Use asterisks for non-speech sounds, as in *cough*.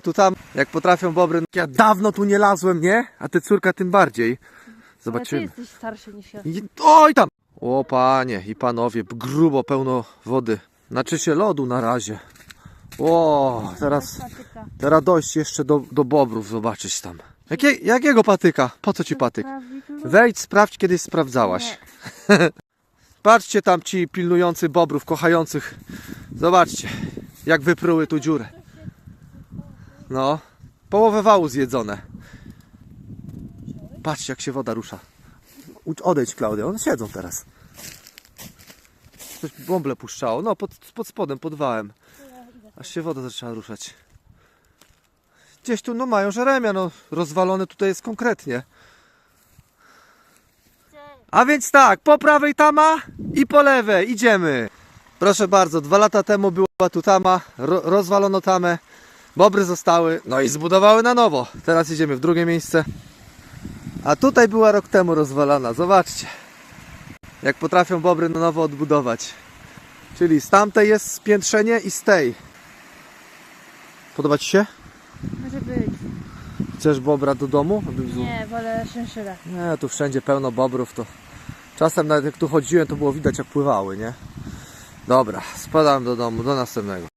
Tu tam, jak potrafią bobry. no Ja dawno tu nie lazłem, nie? A ty córka tym bardziej. Ale ty Zobaczymy. jesteś starszy niż ja. I, oj tam! O panie i panowie, grubo pełno wody. Znaczy się lodu na razie. O, teraz, teraz dojść jeszcze do, do bobrów, zobaczyć tam. Jakie, jakiego patyka? Po co ci patyk? Wejdź, sprawdź, kiedyś sprawdzałaś. *laughs* Patrzcie tam ci pilnujący bobrów, kochających. Zobaczcie, jak wypruły tu dziurę. No, połowę wału zjedzone. Patrzcie, jak się woda rusza. Odejdź, Klaudia, one siedzą teraz. Coś bąble puszczało. No, pod, pod spodem, pod wałem. Aż się woda zaczęła ruszać. Gdzieś tu, no mają żeremia, no rozwalone tutaj jest konkretnie. A więc tak, po prawej tama i po lewej, idziemy. Proszę bardzo, dwa lata temu była tu tama, ro, rozwalono tamę, bobry zostały, no i zbudowały na nowo. Teraz idziemy w drugie miejsce. A tutaj była rok temu rozwalana, zobaczcie. Jak potrafią bobry na nowo odbudować. Czyli z tamtej jest spiętrzenie i z tej. Podoba Ci się? Może być. Chcesz bobra do domu? Nie, wolę szynszylę. Nie, tu wszędzie pełno bobrów, to czasem nawet jak tu chodziłem, to było widać jak pływały, nie? Dobra, spadam do domu, do następnego.